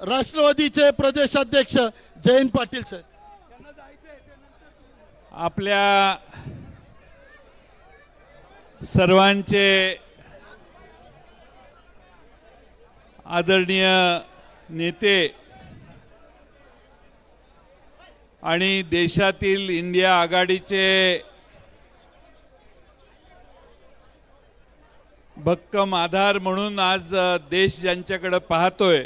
राष्ट्रवादीचे प्रदेशाध्यक्ष जयंत पाटील सर. आपल्या सर्वांचे आदरणीय नेते आणि देशातील इंडिया आघाडीचे भक्कम आधार म्हणून आज देश ज्यांच्याकडे पाहतोय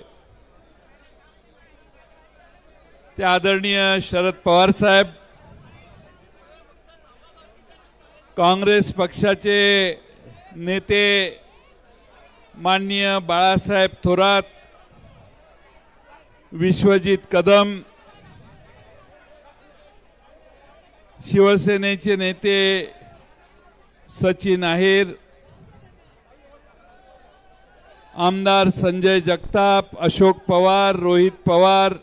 ते आदरणीय शरद पवार साहेब काँग्रेस पक्षाचे नेते माननीय बाळासाहेब थोरात विश्वजित कदम शिवसेनेचे नेते सचिन आहेर आमदार संजय जगताप अशोक पवार रोहित पवार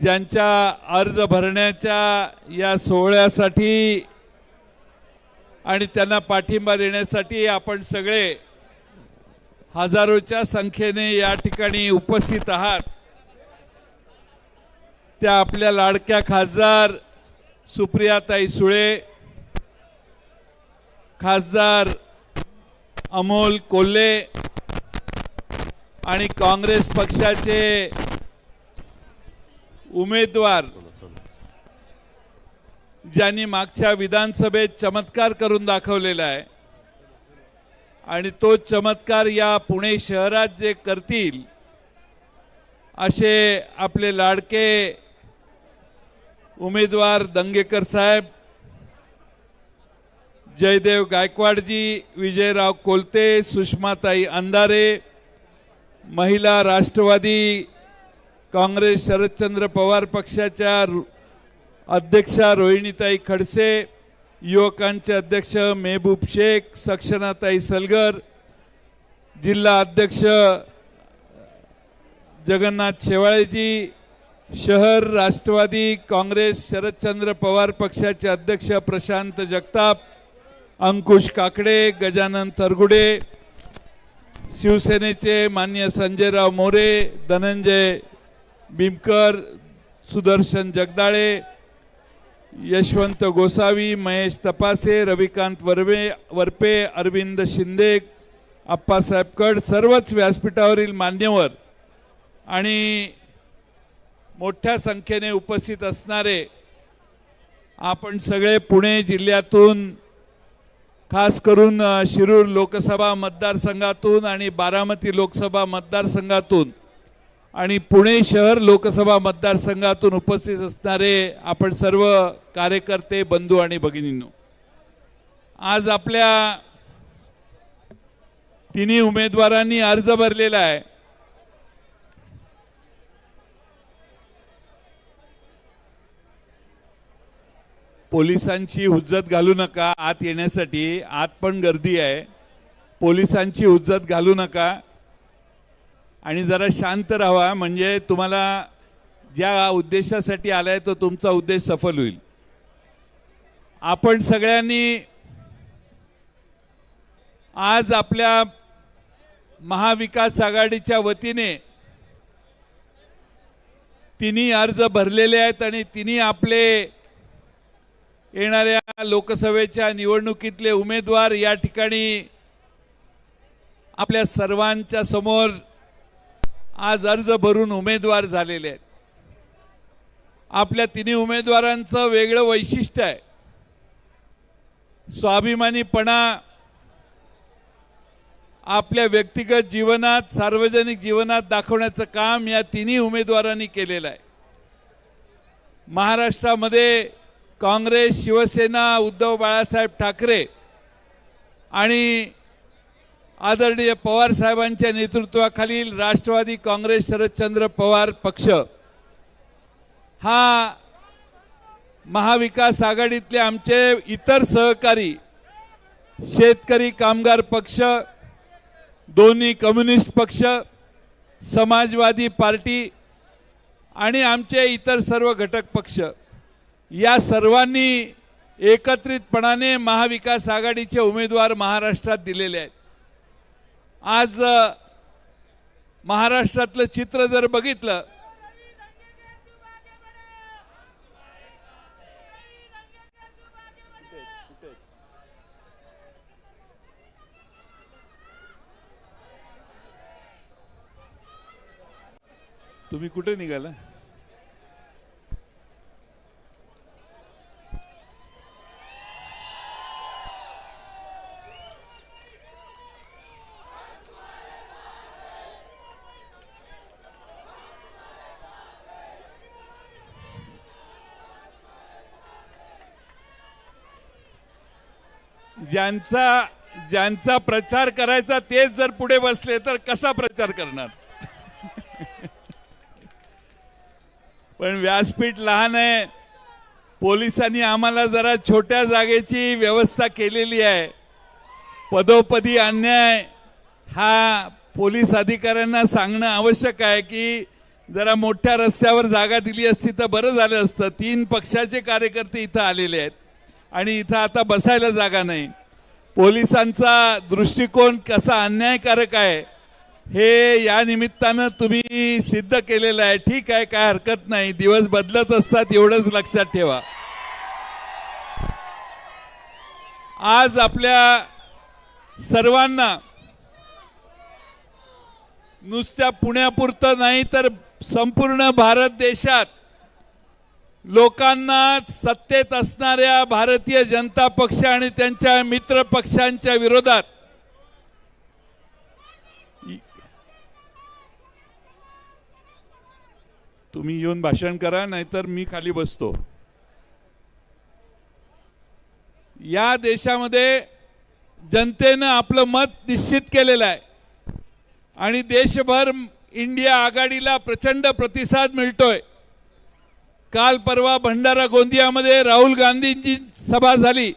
ज्यांच्या अर्ज भरण्याच्या या सोहळ्यासाठी आणि त्यांना पाठिंबा देण्यासाठी आपण सगळे हजारोच्या संख्येने या ठिकाणी उपस्थित आहात. त्या आपल्या लाडक्या खासदार सुप्रियाताई सुळे खासदार अमोल कोल्हे आणि काँग्रेस पक्षाचे उमेदवार ज्यांनी मागच्या विधानसभेत चमत्कार करून दाखवलेला आहे आणि तो चमत्कार या पुणे शहरात जे करतील असे आपले लाडके उमेदवार दंगेकर साहेब जयदेव गायकवाडजी विजयराव कोलते सुषमाताई अंधारे महिला राष्ट्रवादी काँग्रेस शरदचंद्र पवार पक्षाच्या रु- अध्यक्षा रोहिणीताई खडसे युवकांचे अध्यक्ष मेहबूब शेख सक्षनाताई सलगर जिल्हा अध्यक्ष जगन्नाथ शेवाळेजी शहर राष्ट्रवादी काँग्रेस शरदचंद्र पवार पक्षाचे अध्यक्ष प्रशांत जगताप अंकुश काकडे गजानन तरगुडे शिवसेनेचे मान्य संजयराव मोरे धनंजय बिमकर सुदर्शन जगदाळे यशवंत गोसावी महेश तपासे रविकांत वरवे वरपे अरविंद शिंदे आप्पासाहेब कड सर्वच व्यासपीठावरील मान्यवर आणि मोठ्या संख्येने उपस्थित असणारे आपण सगळे पुणे जिल्ह्यातून खास करून शिरूर लोकसभा मतदारसंघातून आणि बारामती लोकसभा मतदारसंघातून आणि पुणे शहर लोकसभा मतदारसंघातून उपस्थित असणारे आपण सर्व कार्यकर्ते बंधू आणि भगिनींनो आज आपल्या तिन्ही उमेदवारांनी अर्ज भरलेला आहे. पोलिसांची हुज्जत घालू नका आत येण्यासाठी. आत पण गर्दी आहे. पोलिसांची हुज्जत घालू नका. आणि जरा शांत राहा म्हणजे तुम्हाला ज्या उद्देशासाठी आलाय तो तुमचा उद्देश सफल होईल. आपण सगळ्यांनी आज आपल्या महाविकास आघाडीच्या वतीने तिन्ही अर्ज भरलेले आहेत आणि तिन्ही आपले येणाऱ्या लोकसभेच्या निवडणुकीतले उमेदवार या ठिकाणी आपल्या सर्वांच्या समोर आज अर्ज भरून उमेदवार झालेले आहेत. आपल्या तिन्ही उमेदवारांचं वेगळं वैशिष्ट्य आहे. स्वाभिमानीपणा आपल्या व्यक्तिगत जीवनात सार्वजनिक जीवनात दाखवण्याचं काम या तिन्ही उमेदवारांनी केलेलं आहे. महाराष्ट्रामध्ये काँग्रेस शिवसेना उद्धव बाळासाहेब ठाकरे आणि आदरणीय पवार साहेबांच्या नेतृत्वाखालील राष्ट्रवादी काँग्रेस शरदचंद्र पवार पक्ष हा महाविकास आघाडीतले आमचे इतर सहकारी शेतकरी कामगार पक्ष दोन्ही कम्युनिस्ट पक्ष समाजवादी पार्टी आणि आमचे इतर सर्व घटक पक्ष या सर्वांनी एकत्रितपणाने महाविकास आघाडीचे उमेदवार महाराष्ट्रात दिलेले आहेत. आज महाराष्ट्रातलं चित्र जर बघितलं तुम्ही कुठे निघाला? ज्यांचा ज्यांचा प्रचार करायचा तेच जर पुढे बसले तर कसा प्रचार करणार? पण व्यासपीठ लहान आहे. पोलिसांनी आम्हाला जरा छोट्या जागेची व्यवस्था केलेली आहे. पदोपदी अन्याय हा पोलीस अधिकाऱ्यांना सांगणं आवश्यक आहे की जरा मोठ्या रस्त्यावर जागा दिली असती तर बरं झालं असतं. तीन पक्षाचे कार्यकर्ते इथं आलेले आहेत. आणि इथं आता बसायला जागा नाही. पोलिसांचा दृष्टिकोन कसा अन्यायकारक आहे हे या निमित्तानं तुम्ही सिद्ध केलेलं आहे. ठीक आहे काय हरकत नाही. दिवस बदलत असतात एवढंच लक्षात ठेवा. आज आपल्या सर्वांना नुसत्या पुण्यापुरतं नाही तर संपूर्ण भारत देशात लोकांना सत्तेत असणाऱ्या भारतीय जनता पक्ष आणि त्यांच्या मित्र पक्षांच्या विरोधात तुम्ही येऊन भाषण करा नाहीतर मी खाली बसतो. या देशामध्ये जनतेनं आपलं मत निश्चित केलेलं आहे. आणि देशभर इंडिया आघाडीला प्रचंड प्रतिसाद मिळतोय. काल परवा भंडारा गोंदियामध्ये राहुल गांधींची सभा झाली.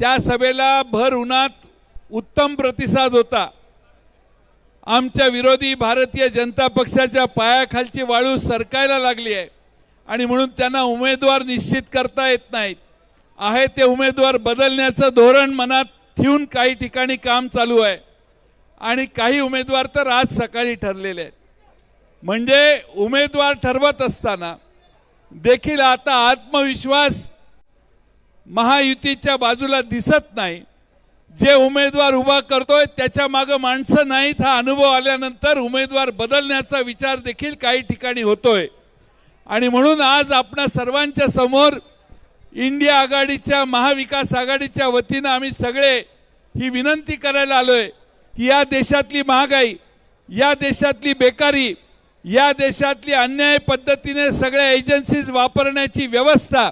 त्या सभेला भर उन्हात उत्तम प्रतिसाद होता. आमच्या विरोधी भारतीय जनता पक्षाच्या पायाखालची वाळू सरकायला लागली आहे आणि म्हणून त्यांना उमेदवार निश्चित करता येत नाहीत. आहे ते उमेदवार बदलण्याचं धोरण मनात ठेवून काही ठिकाणी काम चालू आहे. आणि काही उमेदवार तर आज सकाळी ठरलेले आहेत. म्हणजे उमेदवार ठरवत असताना देखील आता आत्मविश्वास महायुतीच्या बाजूला दिसत नाही. जे उमेदवार उभा करतोय त्याच्या मागं माणसं नाहीत हा अनुभव आल्यानंतर उमेदवार बदलण्याचा विचार देखील काही ठिकाणी होतोय. आणि म्हणून आज आपणा सर्वांच्या समोर इंडिया आघाडीच्या महाविकास आघाडीच्या वतीनं आम्ही सगळे ही विनंती करायला आलोय की या देशातली महागाई या देशातली बेकारी या देशातली अन्याय पद्धतीने सगळ्या एजन्सीज वापरण्याची व्यवस्था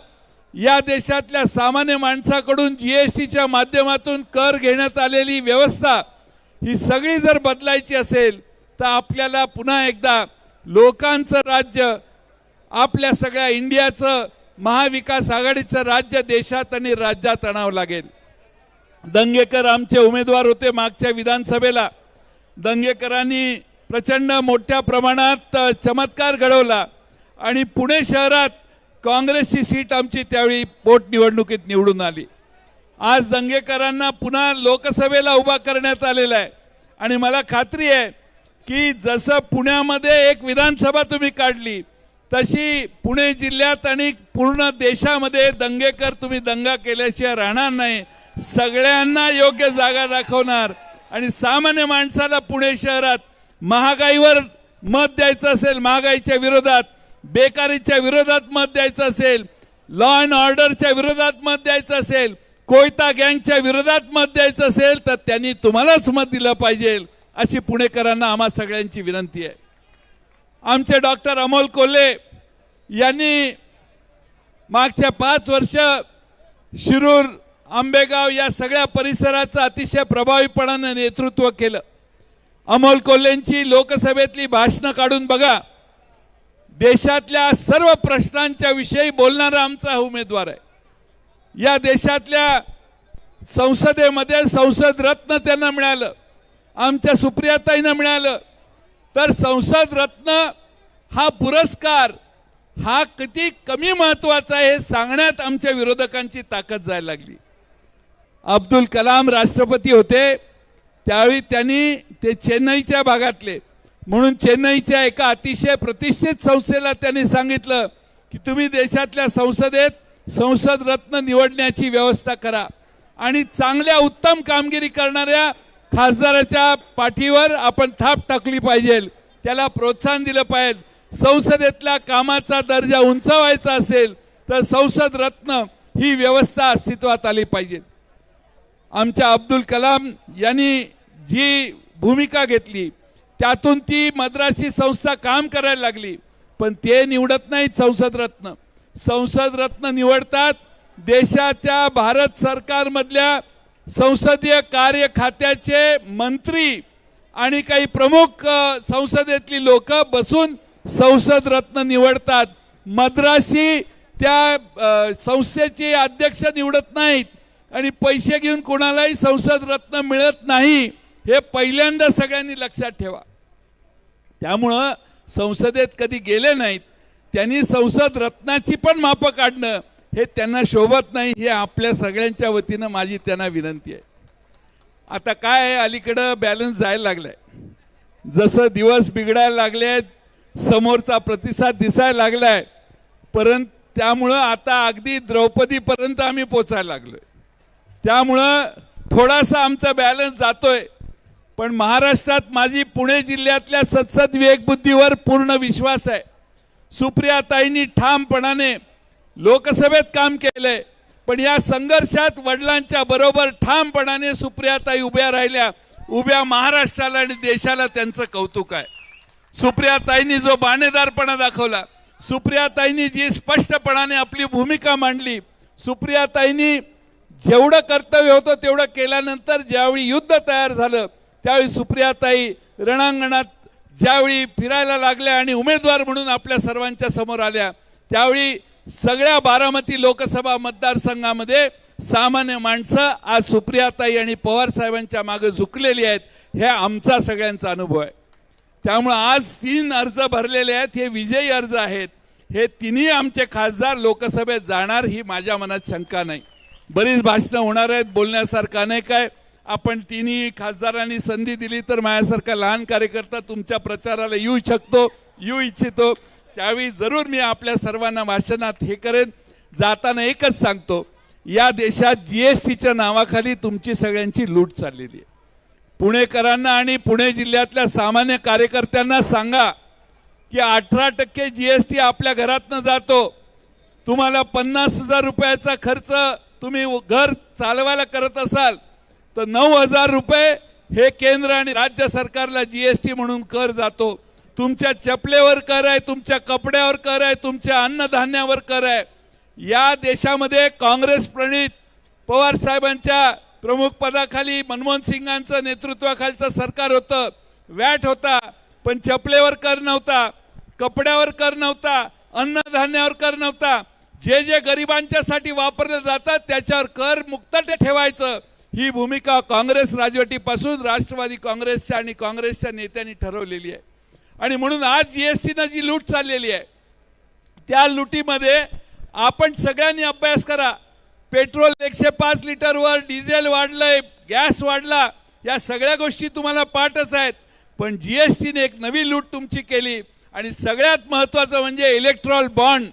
या देशातल्या सामान्य माणसाकडून जी एस टीच्या माध्यमातून कर घेण्यात आलेली व्यवस्था ही सगळी जर बदलायची असेल तर आपल्याला पुन्हा एकदा लोकांचं राज्य आपल्या सगळ्या इंडियाचं महाविकास आघाडीचं राज्य देशात आणि राज्यात आणावं लागेल. दंगेकर आमचे उमेदवार होते मागच्या विधानसभेला. दंगेकरांनी प्रचंड मोठ्या प्रमाणात चमत्कार घडवला. आणि पुणे शहरात काँग्रेसची सीट आमची त्यावेळी पोटनिवडणुकीत निवडून आली. आज दंगेकरांना पुन्हा लोकसभेला उभा करण्यात आलेला आहे. आणि मला खात्री आहे की जसं पुण्यामध्ये एक विधानसभा तुम्ही काढली तशी पुणे जिल्ह्यात आणि पूर्ण देशामध्ये दंगेकर तुम्ही दंगा केल्याशिवाय राहणार नाही. सगळ्यांना योग्य जागा दाखवणार. आणि सामान्य माणसाला पुणे शहरात महागाईवर मत द्यायचं असेल महागाईच्या विरोधात बेकारीच्या विरोधात मत द्यायचं असेल लॉ अँड ऑर्डरच्या विरोधात मत द्यायचं असेल कोयता गँगच्या विरोधात मत द्यायचं असेल तर त्यांनी तुम्हालाच मत दिलं पाहिजे अशी पुणेकरांना आम्हा सगळ्यांची विनंती आहे. आमचे डॉक्टर अमोल कोल्हे यांनी मागच्या पाच वर्ष शिरूर आंबेगाव या सगळ्या परिसराचं अतिशय प्रभावीपणानं नेतृत्व केलं. अमोल कोल्हेंची लोकसभेतली भाषणं काढून बघा. देशातल्या सर्व प्रश्नांच्या विषयी बोलणारा आमचा उमेदवार आहे. या देशातल्या संसदेमध्ये संसद रत्न त्यांना मिळालं. आमच्या सुप्रियाताईंना मिळालं. तर संसद रत्न हा पुरस्कार हा किती कमी महत्त्वाचा आहे हे सांगण्यात आमच्या विरोधकांची ताकद जायला लागली. अब्दुल कलाम राष्ट्रपती होते. त्यावेळी त्यांनी ते चेन्नईच्या भागातले. म्हणून चेन्नईच्या एका अतिशय प्रतिष्ठित संस्थेला त्यांनी सांगितलं की तुम्ही देशातल्या संसदेत संसद रत्न निवडण्याची व्यवस्था करा. आणि चांगल्या उत्तम कामगिरी करणाऱ्या खासदाराच्या पाठीवर आपण थाप टाकली पाहिजे. त्याला प्रोत्साहन दिलं पाहिजे. संसदेतल्या कामाचा दर्जा उंचावायचा असेल तर संसद रत्न ही व्यवस्था अस्तित्वात आली पाहिजे. आमच्या अब्दुल कलाम यांनी जी भूमिका घेतली त्यातून ती मद्रासी संस्था काम करायला लागली पण ते निवडत नाहीत संसद रत्न. संसद रत्न निवडतात देशाच्या भारत सरकारमधल्या संसदीय कार्य खात्याचे मंत्री आणि काही प्रमुख संसदेतली लोक बसून संसद रत्न निवडतात. मद्रासी त्या संस्थेचे अध्यक्ष निवडत नाहीत आणि पैसे घेऊन कोणालाही संसद रत्न मिळत नाही. हे पहिल्यांदा सगळ्यांनी लक्षात ठेवा. त्यामुळं संसदेत कधी गेले नाहीत त्यांनी संसद रत्नाची पण मापं काढणं हे त्यांना शोभत नाही हे आपल्या सगळ्यांच्या वतीनं माझी त्यांना विनंती आहे. आता काय आहे अलीकडं बॅलन्स जायला लागलाय. जसं दिवस बिघडायला लागले समोरचा प्रतिसाद दिसायला लागलाय परंतु त्यामुळं आता अगदी द्रौपदीपर्यंत आम्ही पोचायला लागलोय. त्यामुळं थोडासा आमचा बॅलन्स जातोय. पण महाराष्ट्रात माझी पुणे जिल्ह्यातल्या सत्सद विवेकबुद्धीवर पूर्ण विश्वास आहे. सुप्रियाताईंनी ठामपणाने लोकसभेत काम केलंय पण या संघर्षात वडिलांच्या बरोबर ठामपणाने सुप्रियाताई उभ्या राहिल्या. उभ्या महाराष्ट्राला आणि देशाला त्यांचं कौतुक आहे. सुप्रियाताईंनी जो बाणेदारपणा दाखवला सुप्रियाताईंनी जी स्पष्टपणाने आपली भूमिका मांडली सुप्रियाताईंनी जेवढं कर्तव्य होतं तेवढं केल्यानंतर ज्यावेळी युद्ध तयार झालं त्यावेळी सुप्रियाताई रणांगणात ज्यावेळी फिरायला लागल्या आणि उमेदवार म्हणून आपल्या सर्वांच्या समोर आल्या त्यावेळी सगळ्या बारामती लोकसभा मतदारसंघामध्ये सामान्य माणसं आज सुप्रियाताई आणि पवार साहेबांच्या मागे झुकलेली आहेत हे आमचा सगळ्यांचा अनुभव आहे. त्यामुळं आज तीन अर्ज भरलेले आहेत हे विजयी अर्ज आहेत. हे तिन्ही आमचे खासदार लोकसभेत जाणार ही माझ्या मनात शंका नाही. बरीच भाषणं होणार आहेत बोलण्यासारखं अनेक आहे. आपण तिन्ही खासदारांनी संधी दिली तर माझ्यासारखा लहान कार्यकर्ता तुमच्या प्रचाराला येऊ शकतो येऊ इच्छितो. त्यावेळी जरूर मी आपल्या सर्वांना भाषणात हे करेन. जाताना एकच सांगतो या देशात जी एस टीच्या नावाखाली तुमची सगळ्यांची लूट चाललेली आहे. पुणेकरांना आणि पुणे जिल्ह्यातल्या सामान्य कार्यकर्त्यांना सांगा की अठरा टक्के जी एस टी आपल्या घरातनं जातो. तुम्हाला पन्नास हजार रुपयाचा खर्च तुम्ही घर चालवायला करत असाल. तर नऊ हजार रुपये हे केंद्र आणि राज्य सरकारला जीएसटी म्हणून कर जातो. तुमच्या चपलेवर कर आहे तुमच्या कपड्यावर कर आहे तुमच्या अन्नधान्यावर कर आहे. या देशामध्ये काँग्रेस प्रणित पवार साहेबांच्या प्रमुख पदाखाली मनमोहन सिंगांचं नेतृत्वाखालचं सरकार होतं. वॅट होता पण चपलेवर कर नव्हता कपड्यावर कर नव्हता अन्नधान्यावर कर नव्हता. जे जे गरिबांच्यासाठी वापरलं जातात त्याच्यावर कर मुक्त ते ठेवायचं. ही भूमिका काँग्रेस राजवटीपासून राष्ट्रवादी काँग्रेसच्या आणि काँग्रेसच्या नेत्यांनी ठरवलेली आहे. आणि म्हणून आज जी एस टीनं जी लूट चाललेली आहे त्या लुटीमध्ये आपण सगळ्यांनी अभ्यास करा. पेट्रोल एकशे पाच लिटरवर डिझेल वाढलंय गॅस वाढला या सगळ्या गोष्टी तुम्हाला पाठच आहेत. पण जी एस टीने एक नवी लूट तुमची केली आणि सगळ्यात महत्वाचं म्हणजे इलेक्ट्रॉल बॉन्ड.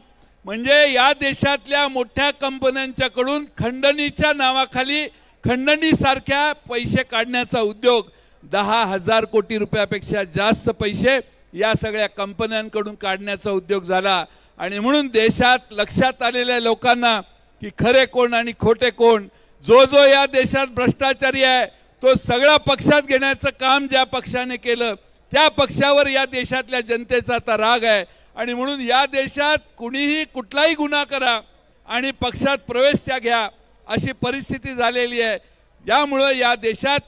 म्हणजे या देशातल्या मोठ्या कंपन्यांच्याकडून खंडणीच्या नावाखाली खंडणीसारख्या पैसे काढण्याचा उद्योग दहा हजार कोटी रुपयापेक्षा जास्त पैसे या सगळ्या कंपन्यांकडून काढण्याचा उद्योग झाला. आणि म्हणून देशात लक्षात आलेल्या लोकांना की खरे कोण आणि खोटे कोण जो जो या देशात भ्रष्टाचारी आहे तो सगळा पक्षात घेण्याचं काम ज्या पक्षाने केलं त्या पक्षावर या देशातल्या जनतेचा आता राग आहे. आणि म्हणून या देशात कुणीही कुठलाही गुन्हा करा आणि पक्षात प्रवेश त्या घ्या. अशी परिस्थिती झालेली आहे. यामुळं या देशात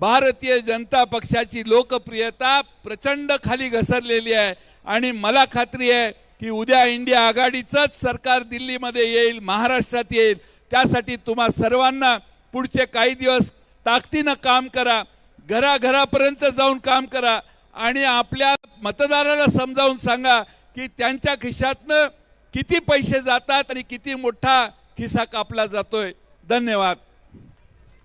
भारतीय जनता पक्षाची लोकप्रियता प्रचंड खाली घसरलेली आहे. आणि मला खात्री आहे की उद्या इंडिया आघाडीचंच सरकार दिल्लीमध्ये येईल महाराष्ट्रात येईल. त्यासाठी तुम्हा सर्वांना पुढचे काही दिवस ताकदीनं काम करा. घराघरापर्यंत जाऊन काम करा. आणि आपल्या मतदाराला समजावून सांगा की त्यांच्या खिशातनं किती पैसे जातात आणि किती मोठा खिसा कापला जातोय. धन्यवाद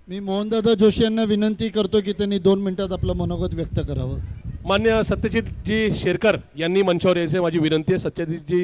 मी मोहनदादा जोशी यांना विनंती करतो की त्यांनी दोन मिनिटात आपलं मनोगत व्यक्त करावं. मान्य सत्यजितजी शेरकर यांनी मंचावर यायचे माझी विनंती आहे. सत्यजितजी